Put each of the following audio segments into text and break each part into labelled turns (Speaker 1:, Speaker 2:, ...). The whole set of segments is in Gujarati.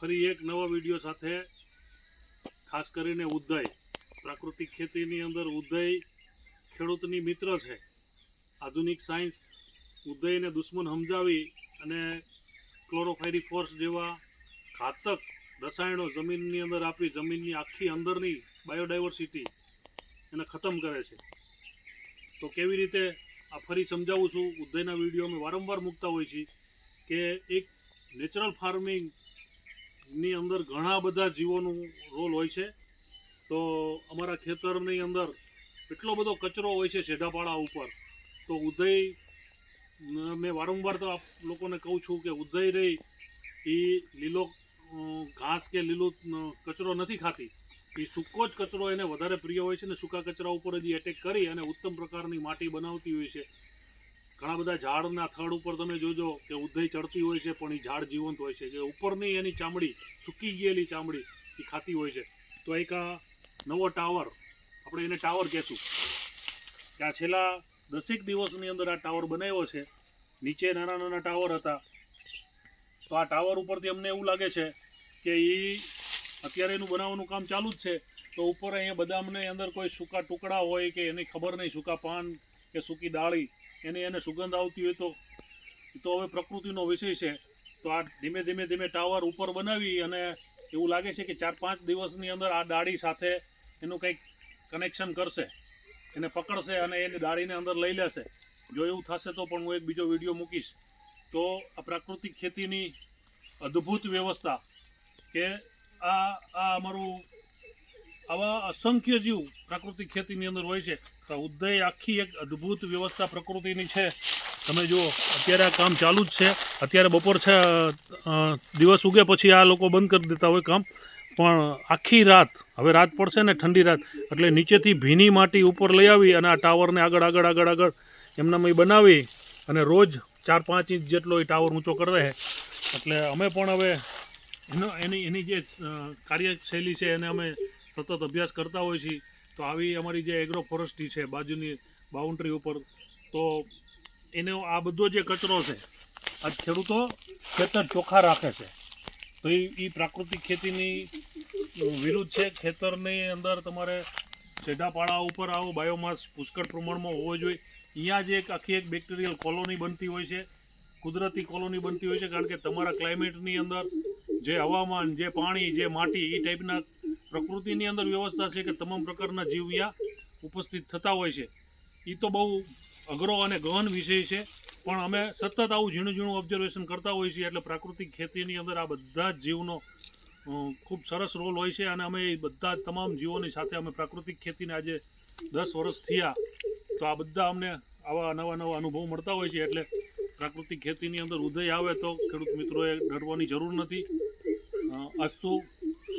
Speaker 1: ફરી એક નવા વીડિયો સાથે ખાસ કરીને ઉદય. પ્રાકૃતિક ખેતીની અંદર ઉદય ખેડૂતની મિત્ર છે. આધુનિક સાયન્સ ઉદયને દુશ્મન સમજાવી અને ક્લોરોફાયરીફોર્સ જેવા ઘાતક રસાયણો જમીનની અંદર આપી જમીનની આખી અંદરની બાયોડાયવર્સિટી એને ખતમ કરે છે. તો કેવી રીતે આ ફરી સમજાવું છું? ઉદયના વીડિયો અમે વારંવાર મૂકતા હોઈએ છીએ કે એક નેચરલ ફાર્મિંગની અંદર ઘણા બધા જીવોનું રોલ હોય છે. તો અમારા ખેતરની અંદર એટલો બધો કચરો હોય છે છેડાપાડા ઉપર. તો ઉદય, મેં વારંવાર તો આપ લોકોને કહું છું કે ઉદય રહી એ લીલો ઘાસ કે લીલો કચરો નથી ખાતી. એ સૂકો જ કચરો એને વધારે પ્રિય હોય છે ને સૂકા કચરા ઉપર જ એટેક કરી અને ઉત્તમ પ્રકારની માટી બનાવતી હોય છે. ઘણા બધા ઝાડના થડ ઉપર તમે જોજો કે ઉદય ચડતી હોય છે, પણ એ ઝાડ જીવંત હોય છે. કે ઉપરની એની ચામડી, સૂકી ગયેલી ચામડી, એ ખાતી હોય છે. તો એક નવો ટાવર, આપણે એને ટાવર કહેશું. કે આ છેલ્લા દસેક દિવસની અંદર આ ટાવર બનાવ્યો છે. નીચે નાના નાના ટાવર હતા. તો આ ટાવર ઉપરથી અમને એવું લાગે છે કે એ અત્યારે એનું બનાવવાનું કામ ચાલુ જ છે. તો ઉપર અહીંયા બદામની અંદર કોઈ સૂકા ટુકડા હોય કે એની ખબર નહીં, સૂકા પાન કે સૂકી ડાળી. એની એને સુગંધ આવતી હોય તો તો હવે પ્રકૃતિનો વિષય છે. તો આ ધીમે ધીમે ધીમે ટાવર ઉપર બનાવી અને એવું લાગે છે કે ચાર પાંચ દિવસની અંદર આ ડાળી સાથે એનું કંઈક કનેક્શન કરશે. એને પકડશે અને એની ડાળીને અંદર લઈ લેશે. જો એવું થશે તો પણ હું એક બીજો વીડિયો મૂકીશ. તો આ પ્રાકૃતિક ખેતીની અદ્ભુત વ્યવસ્થા કે આ આ અમારું આવા અસંખ્ય જીવ પ્રાકૃતિક ખેતીની અંદર હોય છે. તો ઉદય આખી એક અદ્ભુત વ્યવસ્થા પ્રકૃતિની છે. તમે જુઓ, અત્યારે આ કામ ચાલુ જ છે. અત્યારે બપોર છે દિવસ ઉગે પછી આ લોકો બંધ કરી દેતા હોય કામ. પણ આખી રાત, હવે રાત પડશે ને ઠંડી રાત, એટલે નીચેથી ભીની માટી ઉપર લઈ આવી અને આ ટાવરને આગળ આગળ આગળ આગળ એમનામાં એ બનાવી અને રોજ ચાર, પાંચ ઇંચ જેટલો એ ટાવર ઊંચો કરે છે એટલે અમે પણ હવે એનો, એની એની જે કાર્યશૈલી છે એને અમે સતત અભ્યાસ કરતા હોય છીએ તો આવી અમારી જે એગ્રો ફોરેસ્ટ્રી છે, બાજુની બાઉન્ડ્રી ઉપર, તો એનો આ બધો જે કચરો છે, આ ખેડૂતો ખેતર ચોખ્ખા રાખે છે. તો એ પ્રાકૃતિક ખેતીની વિરુદ્ધ છે, ખેતરની અંદર તમારે છેડાપાડા ઉપર આવો બાયોમાસ પુષ્કળ પ્રમાણમાં હોવો જોઈએ. અહીંયા જે એક આખી એક બેક્ટેરિયલ કોલોની બનતી હોય છે, કુદરતી કોલોની બનતી હોય છે, કારણ કે તમારા ક્લાઇમેટની અંદર જે હવામાન, જે પાણી, જે માટી એ ટાઈપના પ્રકૃતિની અંદર વ્યવસ્થા છે કે તમામ પ્રકારના જીવ ઉપસ્થિત થતા હોય છે. એ તો બહુ અઘરો અને ગહન વિષય છે, પણ અમે સતત આવું ઝીણું ઝીણું ઓબ્ઝર્વેશન કરતા હોઈએ છીએ, એટલે પ્રાકૃતિક ખેતીની અંદર આ બધા જ જીવનો ખૂબ સરસ રોલ હોય છે, અને અમે એ બધા તમામ જીવોની સાથે અમે પ્રાકૃતિક ખેતીને આજે દસ વર્ષ થયા, તો આ બધા અમને આવા નવા નવા અનુભવ મળતા હોય છે, એટલે પ્રાકૃતિક ખેતીની અંદર ઉદય આવે તો ખેડૂત મિત્રોએ ડરવાની જરૂર નથી. અસ્તુ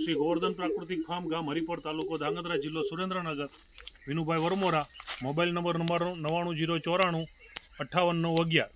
Speaker 1: શ્રી ગોવર્ધન પ્રાકૃતિક ફાર્મ ગામ હરિપર તાલુકો ધાંગધ્રા જિલ્લો Surendranagar. Vinubhai Varmora, mobile number number નવ્વાણું જીરો ચોરાણું અઠ્ઠાવન નવ અગિયાર.